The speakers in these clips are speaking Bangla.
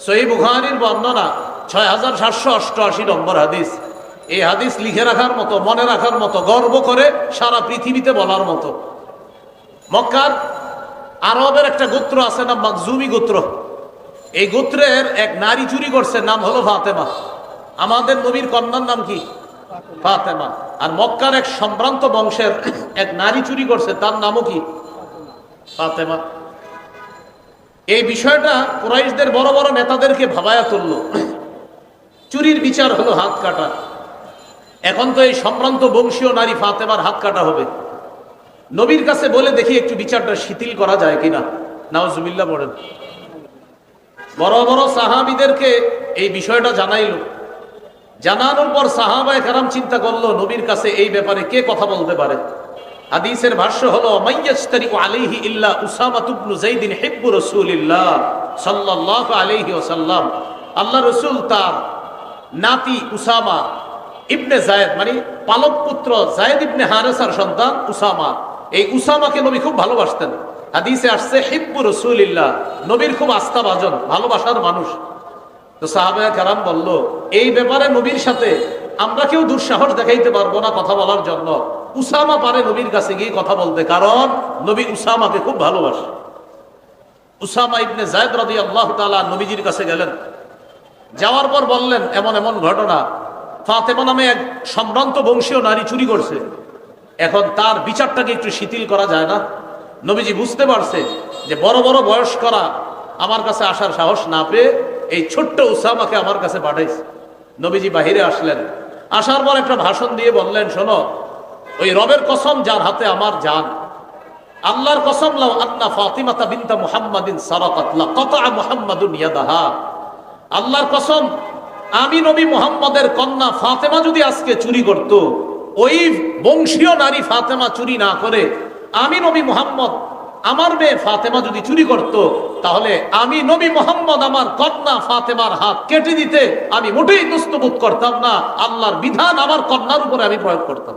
সহি বুখারির বর্ণনা ছয় হাজার সাতশো অষ্টআশি নম্বর হাদিস। এই হাদিস লিখে রাখার মতো, মনে রাখার মতো, গর্ব করে সারা পৃথিবীতে বলার মতো। মক্কার আরবের একটা গোত্র আছে না মকজুমি গোত্র। এই গোত্রের এক নারী চুরি করছে, নাম হলো ফাতেমা। আমাদের নবীর কন্যার নাম কি? ফাতেমা। আর মক্কার এক সম্ভ্রান্ত বংশের এক নারী চুরি করছে, তার নামও কি? ফাতেমা। এই বিষয়টা কুরাইশদের বড় বড় নেতাদেরকে ভাবায়া তুলল। চুরির বিচার হলো হাত কাটা। এখন তো এই সম্ভ্রান্ত বংশীয় নারী ফাতেমার হাত কাটা হবে। নবীর কাছে বলে দেখি একটু বিচারটা শিথিল করা যায় কিনা। নাওজুবিল্লা বলেন বড় বড় সাহাবিদেরকে এই বিষয়টা জানাইল। জানানোর পর সাহাবায় কারাম চিন্তা করল, নবীর কাছে এই ব্যাপারে কে কথা বলতে পারে? হাদিসের ভাষ্য হলো মাইয়াস্তারি আলাইহি ইল্লা উসামা তুবনু জাইদিন হিব্বু রাসূলিল্লাহ সাল্লাল্লাহু আলাইহি ওয়াসাল্লাম। আল্লাহ রাসূল তার নাতি উসামা ইবনে জায়েদ মানে পালক পুত্র জায়েদ ইবনে হারেসার সন্তান উসামা। এই উসামাকে নবী খুব ভালোবাসতেন। হাদিসে আসছে, হিব্বু রাসূলিল্লাহ নবীর খুব আস্থাভাজন, ভালোবাসার মানুষ। তো সাহাবায়া কারাম বলল, এই ব্যাপারে নবীর সাথে আমরা কেউ দুঃসাহস দেখাইতে পারব না কথা বলার জন্য। উসামা পারে নবীর কাছে গিয়ে কথা বলতে, কারণ নবী উসামাকে খুব ভালোবাসে। উসামা ইবনে জায়দ রাদি আল্লাহ তালা নবীজির কাছে গেলেন। যাওয়ার পর বললেন, এমন এমন ঘটনা। ফাতেমা নামে এক সম্ভ্রান্ত বংশীয় নারী চুরি করছে। এখন তার বিচারটাকে একটু শিথিল করা যায় না? নবীজি বুঝতে পারছে যে বড় বড় বয়স করা আমার কাছে আসার সাহস না পেয়ে এই ছোট্ট উসামাকে আমার কাছে পাঠাইছে। নবীজি বাহিরে আসলেন। আসার পর একটা ভাষণ দিয়ে বললেন, শোনো ওই রবের কসম যার হাতে আমার জান। আল্লাহর কসম লাও আন্না ফাতিমাতা বিনতা মুহাম্মাদিন সারাকাত লা কাতা মুহাম্মাদুন ইয়াদাহা। আল্লাহর কসম, আমি নবী মুহাম্মদের কন্যা ফাতেমা যদি আজকে চুরি করত, ওই বংশীয় নারী ফাতেমা চুরি না করে আমি নবী মুহাম্মদ, আমার মেয়ে ফাতেমা যদি চুরি করত, তাহলে আমি নবী মোহাম্মদ আমার কন্যা ফাতেমার হাত কেটে দিতে আমি মোটেই দুস্তবোধ করতাম না। আল্লাহর বিধান আমার কন্যার উপরে আমি প্রয়োগ করতাম।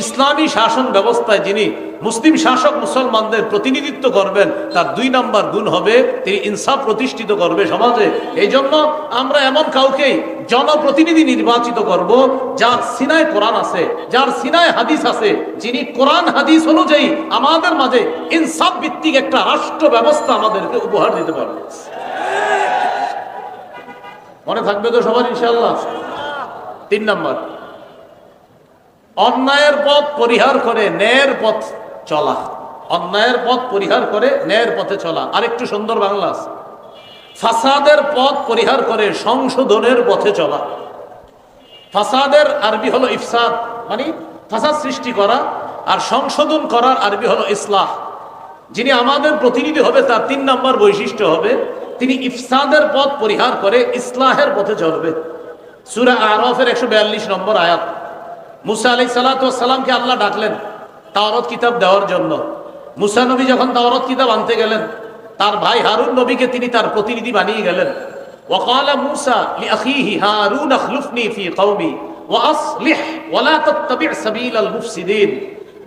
ইসলামী শাসন ব্যবস্থায় যিনি মুসলিম শাসক মুসলমানদের প্রতিনিধিত্ব করবেন, তার দুই নাম্বার গুণ হবে তিনি ইনসাফ প্রতিষ্ঠিত করবে সমাজে। এই জন্য আমরা এমন কাউকেই জনপ্রতিনিধি নির্বাচিত করব, যার সিনায় কোরআন আছে, যার সিনায় হাদিস আছে, যিনি কোরআন হাদিস অনুযায়ী আমাদের মাঝে ইনসাফ ভিত্তিক একটা রাষ্ট্র ব্যবস্থা আমাদেরকে উপহার দিতে পারবে। মনে থাকবে তো সবার ইনশাল্লাহ তিন নম্বর। অন্যায়ের পথ পরিহার করে ন্যায়ের পথ চলা। অন্যায়ের পথ পরিহার করে ন্যায়ের পথে চলা। আরেকটু সুন্দর বাংলা। ফাসাদের পথ পরিহার করে সংশোধনের পথে চলা। ফাসাদের আরবি হলো ইফসাদ মানে ফাসাদ সৃষ্টি করা আর সংশোধন করার আরবি হলো ইসলাহ। যিনি আমাদের প্রতিনিধি হবে, তার তিন নম্বর বৈশিষ্ট্য হবে, তিনি ইফসাদের পথ পরিহার করে ইসলাহের পথে চলবে। সুরা আরফের একশো বিয়াল্লিশ নম্বর আয়াত। মুসা আলাই সালাতামকে আল্লাহ ডাকলেন তাওরত কিতাব দেওয়ার জন্য মুসা নবী যখন তাওরত কিতাব আনতে গেলেন তার ভাই হারুন নবীকে তিনি তার প্রতিনিধি বানিয়ে গেলেন وقال موسى لأخيه هارون اخلفني في قومي وأصلح ولا تتبع سبيل المفسدين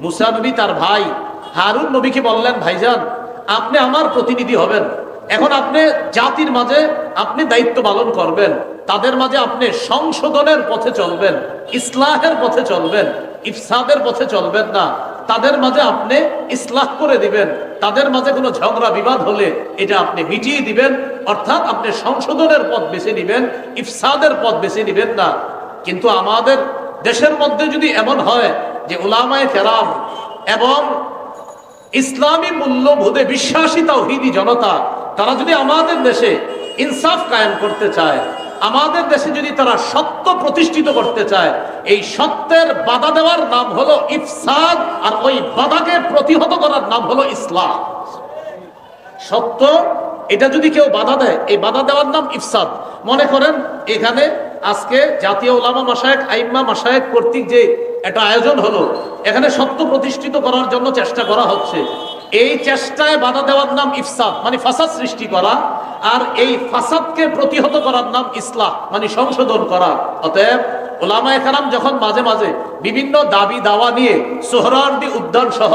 মুসা নবী তার ভাই হারুন নবীকে বললেন ভাইজান আপনি আমার প্রতিনিধি হবেন এখন আপনি জাতির মাঝে আপনি দায়িত্ব পালন করবেন তাদের মাঝে আপনি সংশোধনের পথে চলবেন, ইসলাহের পথে চলবেন, ইফসাদের পথে চলবেন না। তাদের মাঝে আপনি ইসলাহ করে দিবেন, তাদের মাঝে কোনো ঝগড়া বিবাদ হলে এটা আপনি মিটিয়ে দিবেন, অর্থাৎ আপনি সংশোধনের পথ বেছে নিবেন, ইফসাদের পথ বেছে নিবেন না। কিন্তু আমাদের দেশের মধ্যে যদি এমন হয় যে ওলামায় কেরাম এবং ইসলামী মূল্যবোধে বিশ্বাসী তাওহিদি জনতা, তারা যদি আমাদের দেশে ইনসাফ কায়েম করতে চায় আমাদের দেশে যদি তারা সত্য প্রতিষ্ঠিত করতে চায়, এই সত্যের বাধা দেওয়ার নাম হলো ইফসাদ, আর ওই বাধাকে প্রতিহত করার নাম হলো ইসলাম। সত্য, এটা যদি কেউ বাধা দেয়, এই বাধা দেওয়ার নাম ইফসাদ। মনে করেন, এখানে আজকে জাতীয় ওলামা মাসায়েক আইম্মা মাসায়েক কর্তৃক যে একটা আয়োজন হলো, এখানে সত্য প্রতিষ্ঠিত করার জন্য চেষ্টা করা হচ্ছে। এই চেষ্টায় বাধা দেওয়ার নাম ইফসাদ মানে ফাসাদ সৃষ্টি করা, আর এই ফাসাদকে প্রতিহত করার নাম ইসলাম মানে সংশোধন করা। অতএব যখন মাঝে মাঝে বিভিন্ন দাবি দাওয়া নিয়ে সোহরাওয়ার্দী উদ্যান সহ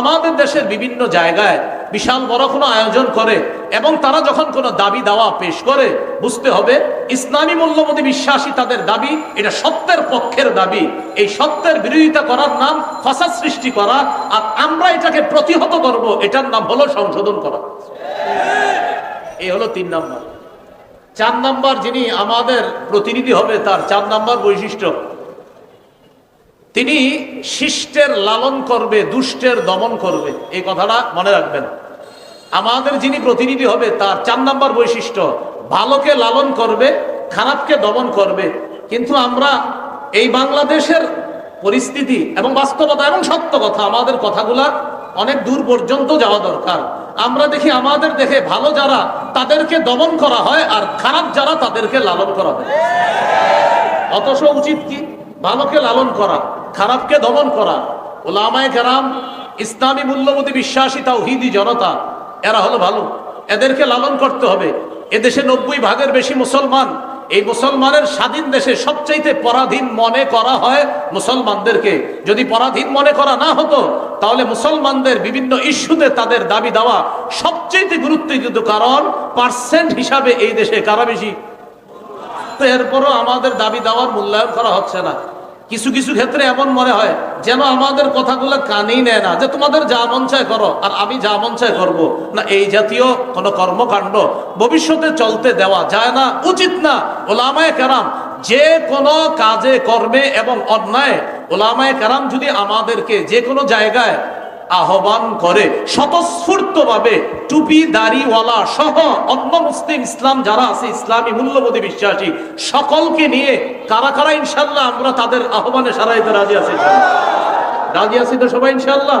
আমাদের দেশের বিভিন্ন জায়গায় বিশাল বড় কোনো আয়োজন করে এবং তারা যখন কোনো দাবি দাওয়া পেশ করে, বুঝতে হবে ইসলামী মূল্যবোধী বিশ্বাসী তাদের দাবি, এটা সত্যের পক্ষের দাবি। এই সত্যের বিরোধিতা করার নাম ফাসাদ সৃষ্টি করা, আর আমরা এটাকে প্রতিহত করব, এটার নাম হলো সংশোধন করা। এই হলো তিন নাম্বার। চার নাম্বার যিনি আমাদের প্রতিনিধি হবে, তার চার নাম্বার বৈশিষ্ট্য। তিনি শিষ্টের লালন করবে, দুষ্টের দমন করবে। এই কথাটা মনে রাখবেন। আমাদের যিনি প্রতিনিধি হবে, তার চার নাম্বার বৈশিষ্ট্য, ভালোকে লালন করবে, খারাপকে দমন করবে। কিন্তু আমরা এই বাংলাদেশের পরিস্থিতি এবং বাস্তবতা এবং সত্য কথা, আমাদের কথাগুলা অনেক দূর পর্যন্ত যাওয়া দরকার। আমরা দেখি আমাদের দেখে ভালো যারা, তাদেরকে দমন করা হয় আর খারাপ যারা, তাদেরকে লালন করা হয়। অথচ উচিত কি? ভালোকে লালন করা, খারাপকে দমন করা। ওলামায় কেরাম, ইসলামী মূল্যবোধী বিশ্বাসী তাওহিদি জনতা এরা হলো ভালো। এদেরকে লালন করতে হবে। এদেশে নব্বই ভাগের বেশি মুসলমান। এই মুসলমানের স্বাধীন দেশে সবচাইতে পরাধীন মনে করা হয় মুসলমানদেরকে। যদি পরাধীন মনে করা না হতো, তাহলে মুসলমানদের বিভিন্ন ইস্যুতে তাদের দাবি দেওয়া সবচাইতে গুরুত্বযুক্ত কারণ পার্সেন্ট হিসাবে এই দেশে কারা বেশি। তো এরপরও আমাদের দাবি দাওয়ার মূল্যায়ন করা হচ্ছে না। কিছু কিছু ক্ষেত্রে এমন মনে হয় যেন আমাদের কথাগুলো কানেই নেয় না, যে তোমাদের যা মন চায় করো, আর আমি যা মন চায় করব। না, এই জাতীয় কোনো কর্মকাণ্ড ভবিষ্যতে চলতে দেওয়া যায় না, উচিত না। ওলামায় কেরাম যে কোনো কাজে, কর্মে এবং অন্যায়, ওলামায় কেরাম যদি আমাদেরকে যে কোনো জায়গায় আহ্বান করে, স্বতঃস্ফূর্তভাবে টুপি, দাড়িওয়ালা সহ অন্য মুসলিম ইসলাম যারা আছে, ইসলামী মূল্যবোধী বিশ্বাসী, সকলকে নিয়ে কারা কারা ইনশাল্লাহ আমরা তাদের আহ্বানে সারাইতে রাজি আছি রাজি আছি তো সবাই ইনশাল্লাহ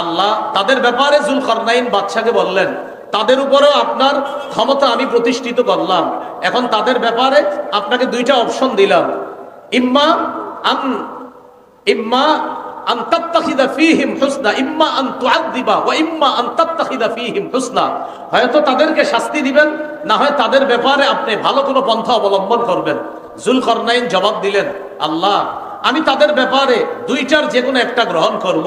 আল্লাহ তাদের ব্যাপারে জুল করনাইন বাদশাকে বললেন, তাদের উপরেও আপনার ক্ষমতা আমি প্রতিষ্ঠিত করলাম। এখন তাদের ব্যাপারে আপনাকে দুইটা অপশন দিলাম। ইম্মা আন ইম্মা আন হুসনা, ইম্মা আন ওয়া ইম্মা আন হুসনা। হয়তো তাদেরকে শাস্তি দিবেন, না হয় তাদের ব্যাপারে আপনি ভালো কোনো পন্থা অবলম্বন করবেন। জুলকরনাইন জবাব দিলেন, আল্লাহ, আমি তাদের ব্যাপারে দুইটার যে কোনো একটা গ্রহণ করব।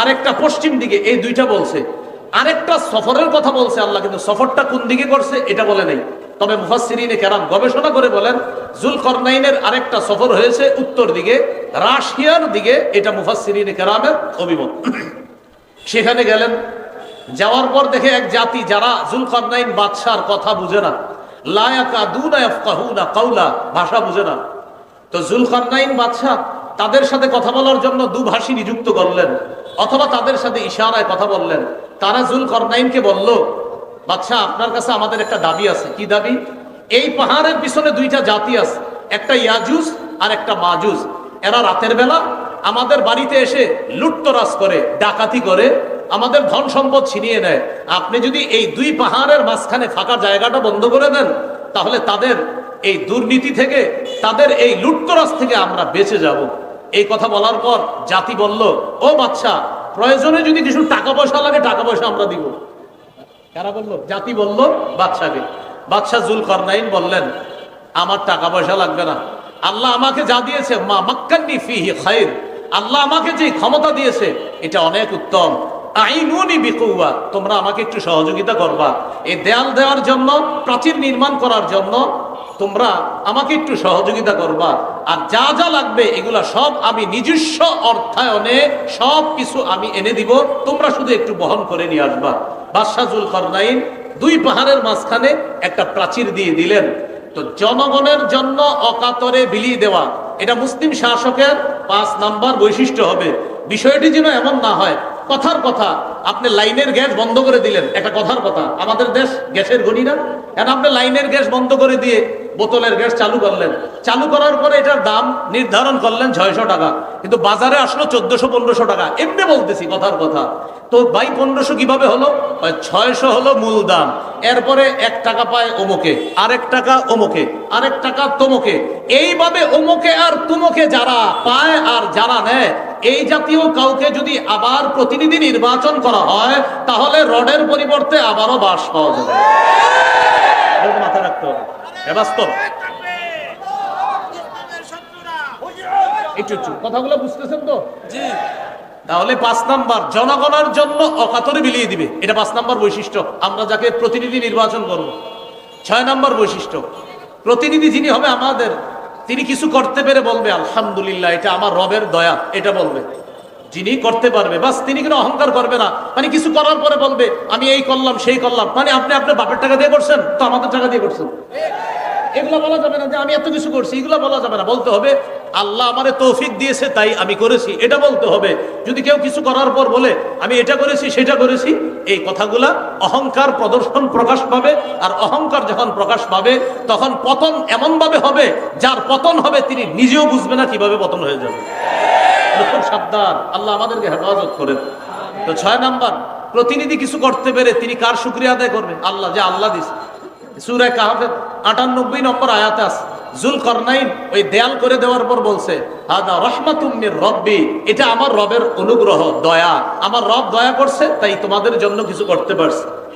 আরেকটা পশ্চিম দিকে, এই দুইটা বলছে। আরেকটা সফরের কথা বলছে আল্লাহ, কিন্তু সফরটা কোন দিকে করছে এটা বলে নাই। তবে মুফাসসিরিনে কেরাম গবেষণা করে বলেন জুল করনাইনের আরেকটা সফর হয়েছে উত্তর দিকে, রাশিয়ার দিকে, এটা মুফাসসিরিনে কেরামের অভিমত। সেখানে গেলেন, যাওয়ার পর দেখে এক জাতি যারা জুলকারনাইন বাদশার কথা বুঝে না, লায়াকা দুনা কাউলা, ভাষা বুঝে না। তো জুলকারনাইন বাদশাহ তাদের সাথে কথা বলার জন্য দুভাষী নিযুক্ত করলেন। অথবা তাদের সাথে ইশারায় কথা বললেন। তারা জুলকারনাইনকে বলল বাদশাহ আপনার কাছে আমাদের একটা দাবি আছে। কি দাবি? এই পাহাড়ের পিছনে দুইটা জাতি আছে, একটা ইয়াজুজ আর একটা মাজুজ। এরা রাতের বেলা আমাদের বাড়িতে এসে লুটতরাজ করে, ডাকাতি করে, আমাদের ধন সম্পদ ছিনিয়ে নেয়। আপনি যদি এই দুই পাহাড়ের মাঝখানে ফাঁকা জায়গাটা বন্ধ করে দেন, তাহলে তাদের এই দুর্নীতি থেকে, তাদের এই লুটতরাজ থেকে আমরা বেঁচে যাব। এই কথা বলার পর জাতি বলল, ও বাচ্চা, প্রয়োজনে যদি কিছু টাকা পয়সা লাগে, টাকা পয়সা আমরা দিব। কারা বলল? জাতি বলল, বাদশাকে। বাদশাহ জুল করনাইন বললেন, আমার টাকা পয়সা লাগবে না। আল্লাহ আমাকে যা দিয়েছে, মা মাক্কান্নি ফিহি খাইর। আল্লাহ আমাকে যে ক্ষমতা দিয়েছে, এটা অনেক উত্তম। তোমরা আমাকে একটু সহযোগিতা করবা। এই দেয়াল দেওয়ার জন্য, প্রাচীর নির্মাণ করার জন্য তোমরা আমাকে একটু সহযোগিতা করবা। আর যা যা লাগবে, এগুলা সব আমি নিজস্ব অর্থায়নে সব কিছু আমি এনে দিব। তোমরা শুধু একটু বহন করে নিয়ে আসবা। বাদশাহুল করনাইন দুই পাহাড়ের মাঝখানে একটা প্রাচীর দিয়ে দিলেন। তো জনগণের জন্য অকাতরে বিলিয়ে দেওয়া। এটা মুসলিম শাসকের পাঁচ নাম্বার বৈশিষ্ট্য হবে। বিষয়টি যেন এমন না হয় কথার কথা। আপনি লাইনের গ্যাস বন্ধ করে দিলেন, একটা কথার কথা। আমাদের দেশ গ্যাসের গণি না? কেন আপনি লাইনের গ্যাস বন্ধ করে দিয়ে বোতলের গ্যাস চালু করলেন? চালু করার পরে এটার দাম নির্ধারণ করলেন ছয়শো টাকা। কিন্তু বাজারে আসলো চোদ্দশো, পনেরোশো টাকা। এমনি বলতেছি কথার কথা। তো বাই পনেরোশো কীভাবে হলো? ছয়শো হলো মূল দাম। এরপরে এক টাকা পায় অমুকে, আরেক টাকা অমুকে, আরেক টাকা তমুকে। এইভাবে অমুকে আর তুমুকে যারা পায় আর যারা নেয় এই জাতীয় কাউকে যদি আবার প্রতিনিধি নির্বাচন করা হয় তাহলে রডের পরিবর্তে আবারও বাস পাওয়া যাবে। মাথায় রাখতে হবে। বাস্তব। একটু একটু কথাগুলো বুঝতেছেন তো? জি। তাহলে পাঁচ নাম্বার জনগণের জন্য অকাতরে বিলিয়ে দিবে। এটা পাঁচ নাম্বার বৈশিষ্ট্য। আমরা যাকে প্রতিনিধি নির্বাচন করব। ছয় নাম্বার বৈশিষ্ট্য প্রতিনিধি যিনি হবে আমাদের তিনি কিছু করতে পেরে বলবে, আলহামদুলিল্লাহ, এটা আমার রবের দয়া এটা বলবে। যিনি করতে পারবে, বাস, তিনি কোনো অহংকার করবে না। মানে কিছু করার পরে বলবে, আমি এই করলাম, সেই করলাম মানে আপনি আপনার বাপের টাকা দিয়ে করছেন, তো আমাদের টাকা দিয়ে করছেন। এগুলো বলা যাবে না যে আমি এত কিছু করছি, এগুলো বলা যাবে না। বলতে হবে আল্লাহ আমারে তৌফিক দিয়েছে, তাই আমি করেছি। এটা বলতে হবে। যদি কেউ কিছু করার পর বলে, আমি এটা করেছি, সেটা করেছি, এই কথাগুলা অহংকার প্রদর্শন প্রকাশ পাবে। আর অহংকার যখন প্রকাশ পাবে, তখন পতন এমন ভাবে হবে, যার পতন হবে তিনি নিজেও বুঝবে না কীভাবে পতন হয়ে যাবে। খুব সাবধান। আল্লাহ আমাদেরকে হেফাজত করেন। তো ছয় নাম্বার, প্রতিনিধি কিছু করতে পেরে তিনি কার শুক্রিয়া আদায় করবেন? আল্লাহ যে আল্লাহ দিস সুরায় কাহাফের আটানব্বই নম্বর আয়াতে আছে। জুল করনাইন ওই দেয়াল করে দেওয়ার পর বলছে, হাদা রহমাতুম্মির রব্বি। এটা আমার রবের অনুগ্রহ, দয়া। আমার রব দয়া করছে, তাই তোমাদের জন্য কিছু করতে পারছে।